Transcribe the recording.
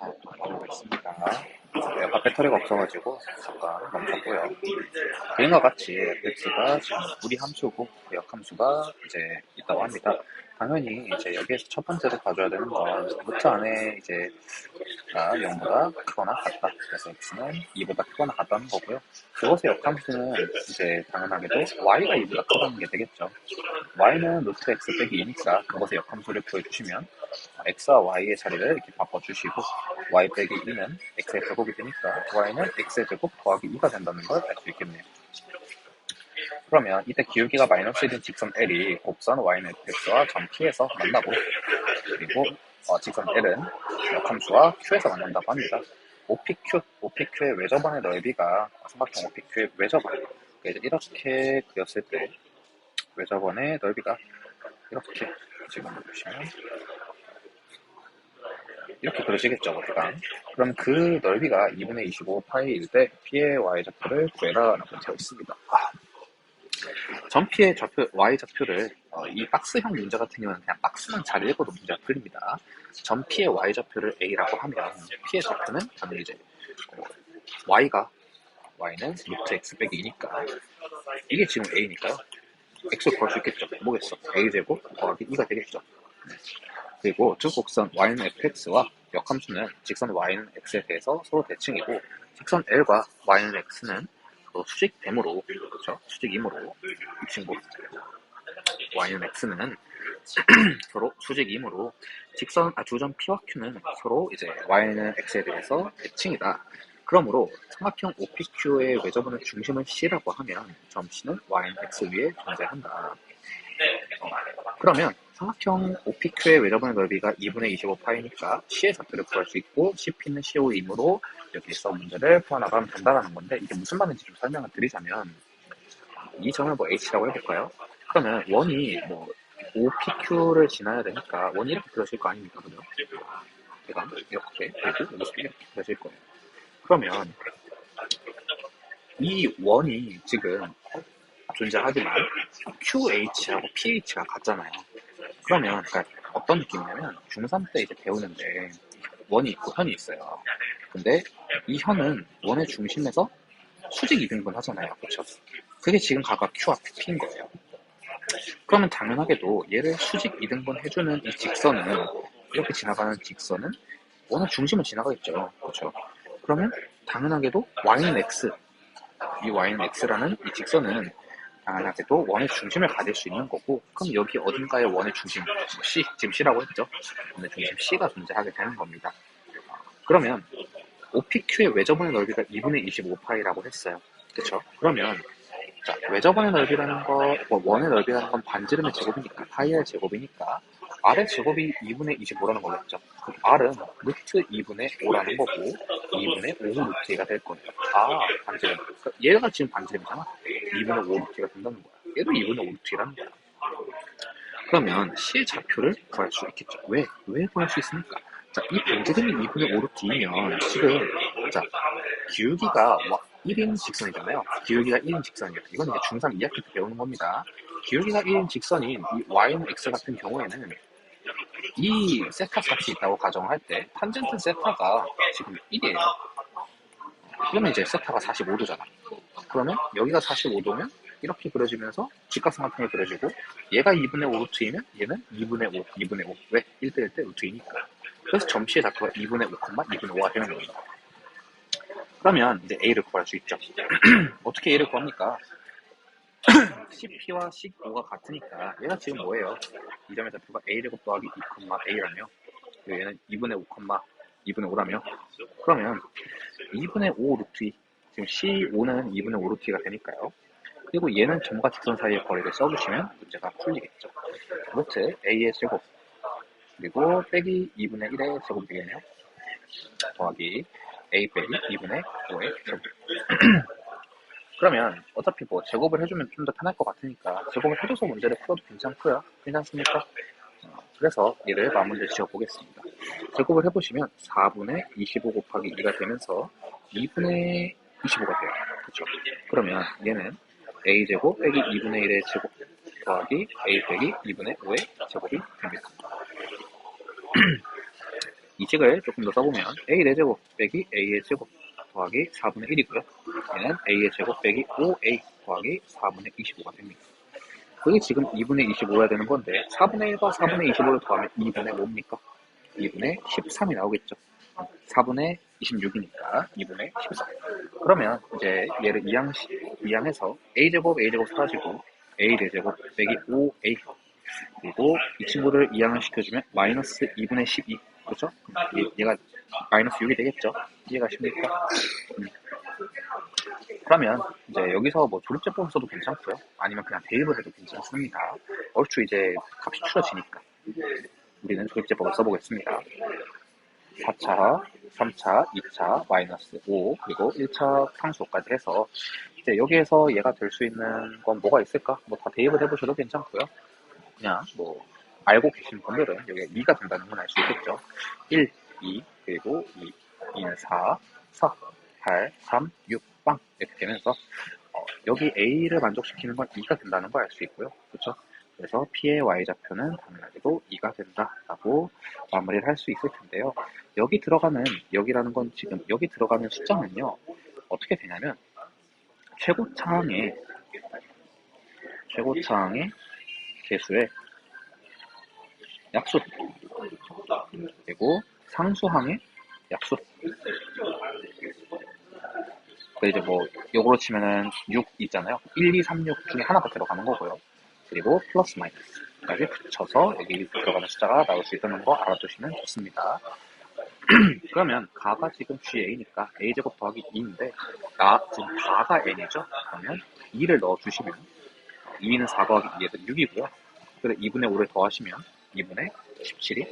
자, 또 가지고 있습니다. 에어팟 배터리가 없어가지고 잠깐 멈췄고요. 그림과 같이 fx가 지금 우리 함수고 그 역함수가 이제 있다고 합니다. 당연히 이제 여기에서 첫 번째로 가져야 되는 건 루트 안에 이제 가 0보다 크거나 같다. 그래서 x는 2보다 크거나 같다는 거고요. 그것의 역함수는 이제 당연하게도 y가 2보다 크다는 게 되겠죠. y는 루트 x 빼기 2니까 그것의 역함수를 구해주시면 x와 y의 자리를 이렇게 바꿔주시고 y 빼기 2는 x의 제곱이 되니까 y는 x의 제곱 더하기 2가 된다는 걸 알 수 있겠네요. 그러면 이때 기울기가 마이너스 1인 직선 L이 곡선 Y는 X와 점 P에서 만나고 그리고 어, 직선 L은 역함수와 Q에서 만난다고 합니다. OPQ, OPQ의 외접원의 넓이가 삼각형 OPQ의 외접원 이렇게 그렸을 때 외접원의 넓이가 이렇게 지금 보시면 이렇게 그려지겠죠, 어디가. 그럼 그 넓이가 2분의 25 파이일 때 P의 Y좌표를 구해라 라고 되어 있습니다. 아. 전피의 좌표, y 좌표를 어, 이 박스형 문제 같은 경우는 그냥 박스만 잘 읽어도 문제가 풀립니다. 전피의 y 좌표를 a라고 하면 p의 좌표는 저는 이제 어, y가 y는 루트 x 빼기 2니까 이게 지금 a니까요. x를 구할 수 있겠죠. 뭐겠어? a 제곱 더하기 2가 되겠죠. 그리고 두 곡선 y는 fx와 역함수는 직선 y는 x에 대해서 서로 대칭이고 직선 l과 y는 x는 또 수직됨으로 그렇죠 수직이므로 이 친구 y는 x는 서로 수직이므로 직선 아 주점 p와 q는 서로 이제 y는 x에 대해서 대칭이다. 그러므로 삼각형 OPQ의 외접원의 중심은 C라고 하면 점 C는 y는 x 위에 존재한다. 어, 그러면 삼각형 OPQ의 외접원의 넓이가 2분의 25파이니까 C의 좌표를 구할 수 있고 CP는 CO이므로 여기서 문제를 풀어나가면 된다는 건데 이게 무슨 말인지 좀 설명을 드리자면 이 점을 뭐 H라고 해볼까요? 그러면 원이 뭐 OPQ를 지나야 되니까 원이 이렇게 그려질 거 아닙니까? 그죠? 제가 이렇게 그리고 이렇게 그려질 거예요. 그러면 이 원이 지금 존재하지만 QH하고 PH가 같잖아요. 그러면 그러니까 어떤 느낌이냐면 중3 때 이제 배우는데 원이 있고 현이 있어요. 근데 이 현은 원의 중심에서 수직 이등분 하잖아요. 그렇죠? 그게 지금 각각 Q와 P인 거예요. 그러면 당연하게도 얘를 수직 이등분 해주는 이 직선은 이렇게 지나가는 직선은 원의 중심을 지나가겠죠. 그렇죠? 그러면 당연하게도 y는 x 이 y는 x라는 이 직선은 당연하게도 원의 중심을 가질 수 있는 거고 그럼 여기 어딘가에 원의 중심 C 지금 C라고 했죠 원의 중심 C가 존재하게 되는 겁니다 그러면 OPQ의 외접원의 넓이가 2분의 25파이라고 했어요 그쵸 그러면 자, 외접원의 넓이라는 거, 뭐 원의 넓이라는 건 반지름의 제곱이니까, 파이의 제곱이니까, R의 제곱이 2분의 25라는 거겠죠. 그럼 R은 루트 2분의 5라는 거고, 2분의 5 루트 2가 될 거예요. 아, 반지름. 그러니까 얘가 지금 반지름이잖아. 2분의 5 루트 2가 된다는 거야. 얘도 2분의 5 루트 2라는 거야. 그러면 C의 좌표를 구할 수 있겠죠. 왜? 왜 구할 수 있습니까? 자, 이 반지름이 2분의 5 루트 2면, 지금, 자, 기울기가 1인 직선이잖아요. 기울기가 1인 직선이에요. 이건 이제 중3 2학기 때 배우는 겁니다. 기울기가 1인 직선인 이 y는 x 같은 경우에는 이 세타 값이 있다고 가정할 때 탄젠트 세타가 지금 1이에요. 그러면 이제 세타가 45도잖아. 그러면 여기가 45도면 이렇게 그려지면서 직각삼각형이 그려지고 얘가 2분의 5 루트이면 얘는 2분의 5, 2분의 5. 왜? 1대1 대 루트이니까. 그래서 점시의 좌표가 2분의 5, 2분의 5가 되는 겁니다. 그러면 이제 A를 구할 수 있죠. 어떻게 A를 구합니까? CP와 C5가 같으니까 얘가 지금 뭐예요? 이 점의 좌표가 A제곱 더하기 2, A라며 얘는 2분의 5, 2분의 5라며 그러면 2분의 5 루트 2 지금 C5는 2분의 5 루트 2가 되니까요. 그리고 얘는 점과 직선 사이의 거리를 써주시면 문제가 풀리겠죠. 루트 A의 제곱 그리고 빼기 2분의 1의 제곱이 되겠네요. 더하기 a 빼기 2분의 5의 제곱. 그러면 어차피 뭐 제곱을 해주면 좀 더 편할 것 같으니까 제곱을 해줘서 문제를 풀어도 괜찮고요. 괜찮습니까? 어, 그래서 얘를 마무리를 지어보겠습니다. 제곱을 해보시면 4분의 25 곱하기 2가 되면서 2분의 25가 돼요. 그렇죠? 그러면 얘는 a제곱 빼기 2분의 1의 제곱 더하기 a 빼기 2분의 5의 제곱이 됩니다. 이식을 조금 더 써보면 a 4제곱 빼기 a의 제곱 더하기 4분의 1이고요. 얘는 a의 제곱 빼기 5a 더하기 4분의 25가 됩니다. 그게 지금 2분의 25야 되는 건데 4분의 1과 4분의 25를 더하면 2분의 뭡니까? 2분의 13이 나오겠죠. 4분의 26이니까 2분의 13. 그러면 이제 얘를 이항시, 이항해서 a제곱 a제곱 사라지고 a 4제곱 빼기 5a 그리고 이 친구를 이항을 시켜주면 마이너스 2분의 12 그렇죠? 얘, 가 마이너스 6이 되겠죠? 이해가 십니까? 음. 그러면 이제 여기서 뭐 조립제법을 써도 괜찮고요. 아니면 그냥 대입을 해도 괜찮습니다. 얼추 이제 값이 추려지니까 우리는 조립제법을 써보겠습니다. 4차, 3차, 2차, 마이너스 5, 그리고 1차 상수까지 해서 이제 여기에서 얘가 될 수 있는 건 뭐가 있을까? 뭐 다 대입을 해보셔도 괜찮고요. 그냥 뭐 알고 계신 분들은 여기가 2가 된다는 건 알 수 있겠죠. 1, 2, 그리고 2, 2는 4, 4, 8, 3, 6, 빵 이렇게 되면서 어, 여기 A를 만족시키는 건 2가 된다는 걸 알 수 있고요. 그렇죠? 그래서 P의 Y좌표는 당연하게도 2가 된다 라고 마무리를 할 수 있을 텐데요. 여기 들어가는, 여기라는 건 지금 여기 들어가는 숫자는요. 어떻게 되냐면 최고차항의 최고차항의 개수의 약수 그리고 상수항의 약수 그 이제 뭐 요거로 치면은 6 있잖아요 1, 2, 3, 6 중에 하나가 들어가는 거고요 그리고 플러스 마이너스까지 붙여서 여기 들어가는 숫자가 나올 수 있다는 거 알아두시면 좋습니다. 그러면 가가 지금 GA니까 A제곱 더하기 2인데 나 지금 다가 N이죠? 그러면 2를 넣어주시면 2는 4 더하기 2에서 6이고요. 그래 2분의 5를 더하시면 2분의 17이